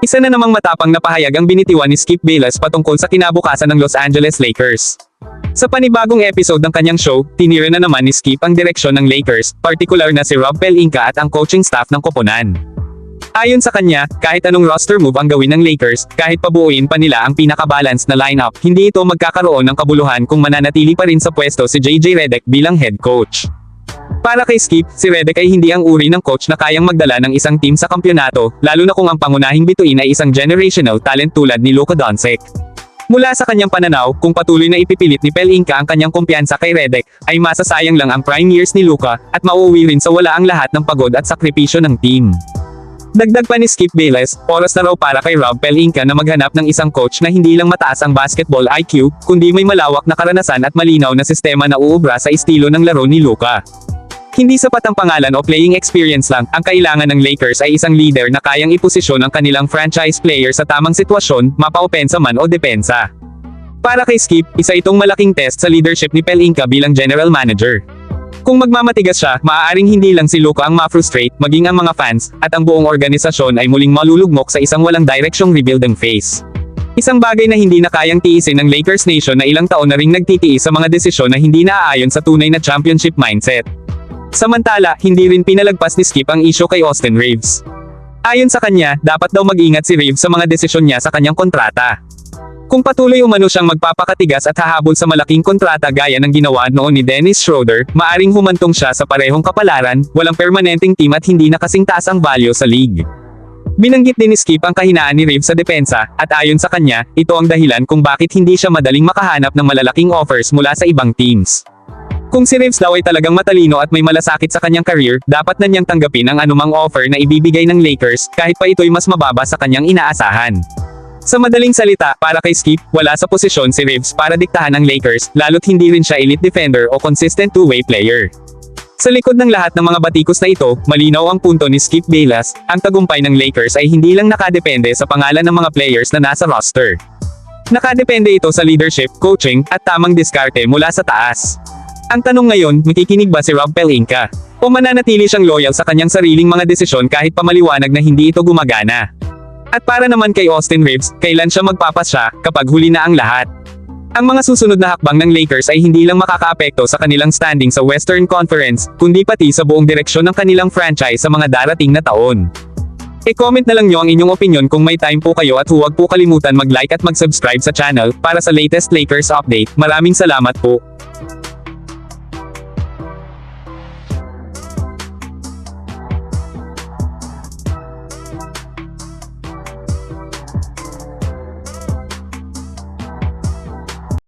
Isa na namang matapang na pahayag ang binitiwan ni Skip Bayless patungkol sa kinabukasan ng Los Angeles Lakers. Sa panibagong episode ng kanyang show, tinira na naman ni Skip ang direksyon ng Lakers, partikular na si Rob Pelinka at ang coaching staff ng koponan. Ayon sa kanya, kahit anong roster move ang gawin ng Lakers, kahit pabuuin pa nila ang pinaka-balance na lineup, hindi ito magkakaroon ng kabuluhan kung mananatili pa rin sa pwesto si JJ Redick bilang head coach. Para kay Skip, si Redick ay hindi ang uri ng coach na kayang magdala ng isang team sa kampyonato, lalo na kung ang pangunahing bituin ay isang generational talent tulad ni Luka Doncic. Mula sa kanyang pananaw, kung patuloy na ipipilit ni Pelinka ang kanyang kumpiyansa kay Redick, ay masasayang lang ang prime years ni Luka, at mauuwi rin sa wala ang lahat ng pagod at sakripisyo ng team. Dagdag pa ni Skip Bayless, oras na raw para kay Rob Pelinka na maghanap ng isang coach na hindi lang mataas ang basketball IQ, kundi may malawak na karanasan at malinaw na sistema na uubra sa estilo ng laro ni Luka. Hindi sapat ang pangalan o playing experience lang, ang kailangan ng Lakers ay isang leader na kayang iposisyon ang kanilang franchise player sa tamang sitwasyon, mapa-opensa man o depensa. Para kay Skip, isa itong malaking test sa leadership ni Pelinka bilang general manager. Kung magmamatigas siya, maaaring hindi lang si Luka ang ma-frustrate, maging ang mga fans, at ang buong organisasyon ay muling malulugmok sa isang walang direksyong rebuilding phase. Isang bagay na hindi na kayang tiisin ng Lakers Nation na ilang taon na ring nagtitiis sa mga desisyon na hindi naaayon sa tunay na championship mindset. Samantala, hindi rin pinalagpas ni Skip ang isyo kay Austin Reeves. Ayon sa kanya, dapat daw mag-ingat si Reeves sa mga desisyon niya sa kanyang kontrata. Kung patuloy umano siyang magpapakatigas at hahabol sa malaking kontrata gaya ng ginawa noon ni Dennis Schroeder, maaring humantong siya sa parehong kapalaran, walang permanenteng team at hindi na kasing taas ang value sa league. Binanggit din ni Skip ang kahinaan ni Reeves sa depensa, at ayon sa kanya, ito ang dahilan kung bakit hindi siya madaling makahanap ng malalaking offers mula sa ibang teams. Kung si Reeves daw ay talagang matalino at may malasakit sa kanyang career, dapat na niyang tanggapin ang anumang offer na ibibigay ng Lakers, kahit pa ito'y mas mababa sa kanyang inaasahan. Sa madaling salita, para kay Skip, wala sa posisyon si Reeves para diktahan ang Lakers, lalo't hindi rin siya elite defender o consistent two-way player. Sa likod ng lahat ng mga batikos na ito, malinaw ang punto ni Skip Bayless, ang tagumpay ng Lakers ay hindi lang nakadepende sa pangalan ng mga players na nasa roster. Nakadepende ito sa leadership, coaching, at tamang diskarte mula sa taas. Ang tanong ngayon, makikinig ba si Rob Pelinka? O mananatili siyang loyal sa kanyang sariling mga desisyon kahit pamaliwanag na hindi ito gumagana? At para naman kay Austin Reeves, kailan siya magpapasya, kapag huli na ang lahat? Ang mga susunod na hakbang ng Lakers ay hindi lang makakaapekto sa kanilang standing sa Western Conference, kundi pati sa buong direksyon ng kanilang franchise sa mga darating na taon. E-comment na lang nyo ang inyong opinion kung may time po kayo at huwag po kalimutan mag-like at mag-subscribe sa channel para sa latest Lakers update. Maraming salamat po.